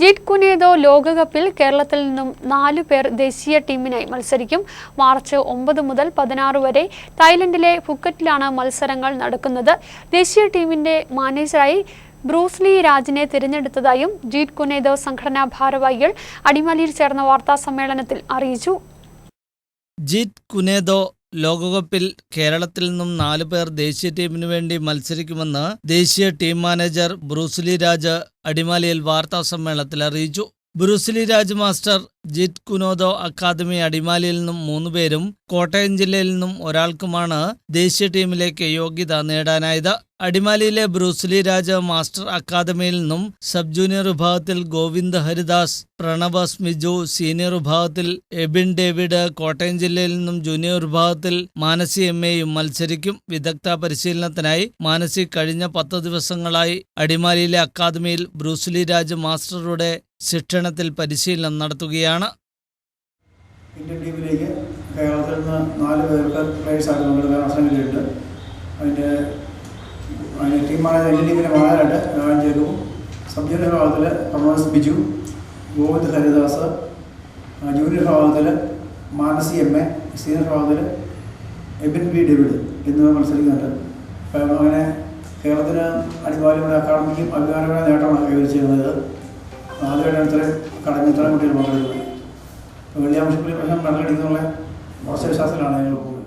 ജീറ്റ് കുനേദോ ലോകകപ്പിൽ കേരളത്തിൽ നിന്നും നാലു പേർ ദേശീയ ടീമിനായി മത്സരിക്കും. മാർച്ച് ഒമ്പത് മുതൽ പതിനാറ് വരെ തായ്ലൻഡിലെ ഫുക്കറ്റിലാണ് മത്സരങ്ങൾ നടക്കുന്നത്. ദേശീയ ടീമിന്റെ മാനേജറായി ബ്രൂസ്ലി രാജിനെ തിരഞ്ഞെടുത്തതായും ജീറ്റ് കുനേദോ സംഘടനാ ഭാരവാഹികൾ അടിമാലിയിൽ ചേർന്ന വാർത്താ സമ്മേളനത്തിൽ അറിയിച്ചു. ജീറ്റ് കുനേദോ ലോകകപ്പിൽ കേരളത്തിൽ നിന്നും നാലു പേർ ദേശീയ ടീമിനു വേണ്ടി മത്സരിക്കുമെന്ന് ദേശീയ ടീം മാനേജർ ബ്രൂസ്ലി രാജ് അടിമാലിയിൽ വാർത്താ സമ്മേളനത്തിൽ അറിയിച്ചു. Bruce Lee Raj master Jeet Kune Do academy അടിമാലിയിൽ നിന്നും മൂന്നുപേരും കോട്ടയം ജില്ലയിൽ നിന്നും ഒരാൾക്കുമാണ് ദേശീയ ടീമിലേക്ക് യോഗ്യത നേടാനായത്. അടിമാലിയിലെ ബ്രൂസ്ലി രാജ മാസ്റ്റർ അക്കാദമിയിൽ നിന്നും സബ് ജൂനിയർ വിഭാഗത്തിൽ ഗോവിന്ദ് ഹരിദാസ് പ്രണവ് സ്മിജു സീനിയർ വിഭാഗത്തിൽ എബിൻ ഡേവിഡ് കോട്ടയം ജില്ലയിൽ നിന്നും ജൂനിയർ വിഭാഗത്തിൽ മാനസി എം എയും മത്സരിക്കും. വിദഗ്ധ പരിശീലനത്തിനായി മാനസി കഴിഞ്ഞ പത്ത് ദിവസങ്ങളായി അടിമാലിയിലെ അക്കാദമിയിൽ ബ്രൂസ്ലി രാജ മാസ്റ്ററുടെ ശിക്ഷണത്തിൽ പരിശീലനം നടത്തുകയാണ്. കേരളത്തിൽ നിന്ന് നാല് പേർക്ക് പ്ലേയേഴ്സായിട്ട് ആകുന്നുണ്ട് അതിന്റെ അതിന്റെ ടീം മാനേജർ ഇന്ത്യൻ ടീമിന്റെ മാനേജറായിട്ട് രാജൻ ജേക്കബും സബ് ജൂനിയർ വിഭാഗത്തിൽ പ്രമോദ് ബിജു ഗോവിന്ദ് ഹരിദാസ് ജൂനിയർ വിഭാഗത്തിൽ മാനസി എം എ സീനിയർ വിഭാഗത്തിൽ എബിൻ ബി ഡേവിഡ് എന്നിവ മത്സരിക്കുന്നുണ്ട്. അപ്പം അങ്ങനെ കേരളത്തിന് അടിമാലിയുടെ അക്കാദമിക്കും അഭിമാനമായ നേട്ടമാണ് കൈവരിച്ചിരുന്നത് ആദ്യമായിട്ടാണ് ഇത്രയും കടഞ്ഞ ഇത്രയും കുട്ടികൾ പങ്കെടുക്കുന്നത് വെള്ളിയാമശപ്പള്ളി പ്രശ്നം കടലടിക്കുന്നുള്ള മോശവിശ്വാസത്തിലാണ് ഞങ്ങൾ പോകുന്നത്.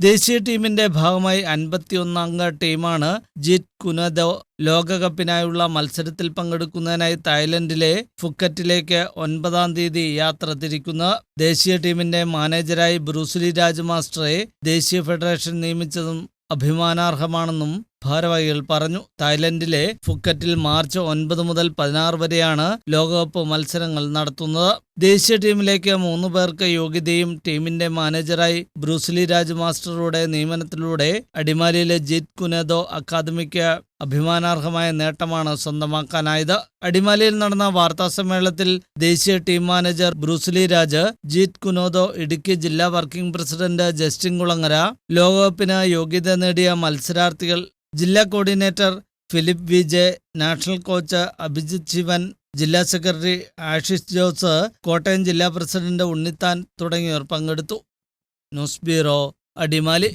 ദേശീയ ടീമിന്റെ ഭാഗമായി അൻപത്തിയൊന്ന് അംഗ ടീമാണ് ജിറ്റ് കുനദോ ലോകകപ്പിനായുള്ള മത്സരത്തിൽ പങ്കെടുക്കുന്നതിനായി തായ്ലൻഡിലെ ഫുക്കറ്റിലേക്ക് ഒൻപതാം തീയതി യാത്ര തിരിക്കുന്നത് ദേശീയ ടീമിന്റെ മാനേജരായി ബ്രൂസ്ലി രാജ്മാസ്റ്ററെ ദേശീയ ഫെഡറേഷൻ നിയമിച്ചതും അഭിമാനാർഹമാണെന്നും ഭാരവാഹികൾ പറഞ്ഞു തായ്ലൻഡിലെ ഫുക്കറ്റിൽ മാർച്ച് ഒൻപത് മുതൽ പതിനാറ് വരെയാണ് ലോകകപ്പ് മത്സരങ്ങൾ നടത്തുന്നത്. ദേശീയ ടീമിലേക്ക് മൂന്ന് പേർക്ക് യോഗ്യതയും ടീമിന്റെ മാനേജറായി ബ്രൂസ്ലി രാജ് മാസ്റ്ററുടെ നിയമനത്തിലൂടെ അടിമാലിയിലെ ജിത് കുനദോ അക്കാദമിക്ക് അഭിമാനാർഹമായ നേട്ടമാണ് സ്വന്തമാക്കാനായത്. അടിമാലിയിൽ നടന്ന വാർത്താ സമ്മേളനത്തിൽ ദേശീയ team manager Bruce Lee Raj Jeet Kune Do Idukki ജില്ലാ വർക്കിംഗ് പ്രസിഡന്റ് ജസ്റ്റിൻ കുളങ്ങര ലോകകപ്പിന് യോഗ്യത നേടിയ മത്സരാർത്ഥികൾ ജില്ലാ coordinator Philip V. J. National coach Abhijith Sivan ജില്ലാ സെക്രട്ടറി ആഷിഷ് ജോസ് കോട്ടയം ജില്ലാ പ്രസിഡന്റ് ഉണ്ണിത്താൻ തുടങ്ങിയവർ പങ്കെടുത്തു. News bureau Adimali.